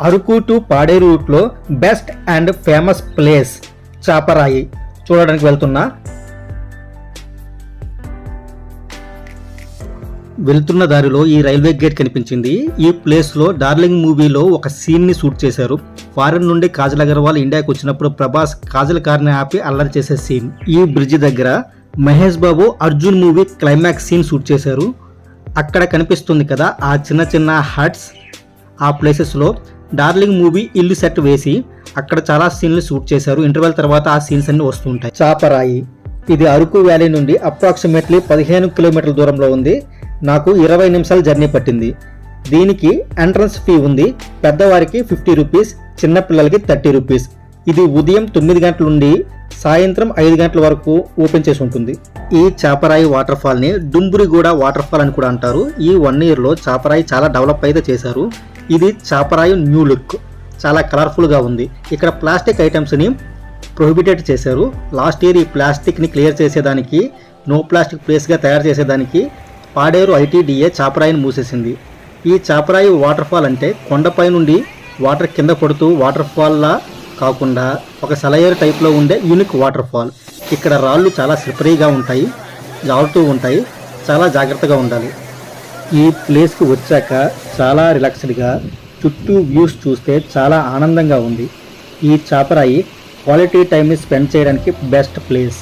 Araku to Paderu రూట్లో best and famous place Chaparai. చూడడానికి వెళ్తున్నా. వెళ్తున్న దారిలో ఈ రైల్వే గేట్ కనిపించింది. ఈ ప్లేస్లో డార్లింగ్ మూవీలో ఒక సీన్ని షూట్ చేశారు. ఫారెన్ నుండి కాజల్ అగర్వాల్ ఇండియాకి వచ్చినప్పుడు ప్రభాస్ కాజల్ కార్ని ఆపి అల్లరి చేసే సీన్ ఈ బ్రిడ్జ్ దగ్గర Mahesh Babu Arjun movie climax scene shoot చేశారు. అక్కడ కనిపిస్తుంది కదా ఆ చిన్న చిన్న హట్స్ ఆ ప్లేసెస్లో డార్లింగ్ మూవీ ఇల్లు సెట్ వేసి అక్కడ చాలా సీన్లు షూట్ చేశారు. ఇంటర్వెల్ తర్వాత ఆ సీన్స్ అన్ని వస్తుంటాయి చాపరాయి. ఇది అరకు వ్యాలీ నుండి అప్రాక్సిమేట్లీ పదిహేను కిలోమీటర్ల దూరంలో ఉంది. నాకు ఇరవై నిమిషాల జర్నీ పట్టింది. దీనికి ఎంట్రన్స్ ఫీ ఉంది. పెద్దవారికి ఫిఫ్టీ రూపీస్ చిన్నపిల్లలకి థర్టీ రూపీస్. ఇది ఉదయం తొమ్మిది గంటల నుండి సాయంత్రం ఐదు గంటల వరకు ఓపెన్ చేసి ఉంటుంది. ఈ చాపరాయి వాటర్ఫాల్ని డుంబురిగూడ వాటర్ఫాల్ అని కూడా అంటారు. ఈ వన్ ఇయర్లో చాపరాయి చాలా డెవలప్ అయితే చేశారు. ఇది చాపరాయం న్యూ లుక్. చాలా కలర్ఫుల్గా ఉంది. ఇక్కడ ప్లాస్టిక్ ఐటమ్స్ని ప్రొహిబిటెడ్ చేశారు. లాస్ట్ ఇయర్ ఈ ప్లాస్టిక్ని క్లియర్ చేసేదానికి నో ప్లాస్టిక్ ప్లేస్గా తయారు చేసేదానికి పాడేరు ఐటీడీఏ చాపరాయిని మూసేసింది. ఈ చాపరాయి వాటర్ ఫాల్ అంటే కొండపై నుండి వాటర్ కింద పడుతూ వాటర్ఫాల్లా కాకుండా ఒక సెలయేరు టైప్లో ఉండే యూనిక్ వాటర్ ఫాల్ ఇక్కడ రాళ్ళు చాలా స్లిపరీగా ఉంటాయి జారుతూ ఉంటాయి చాలా జాగ్రత్తగా ఉండాలి. ఈ ప్లేస్కి వచ్చాక చాలా రిలాక్స్డ్గా చుట్టూ వ్యూస్ చూస్తే చాలా ఆనందంగా ఉంది. ఈ చాపరాయి క్వాలిటీ టైంని స్పెండ్ చేయడానికి బెస్ట్ ప్లేస్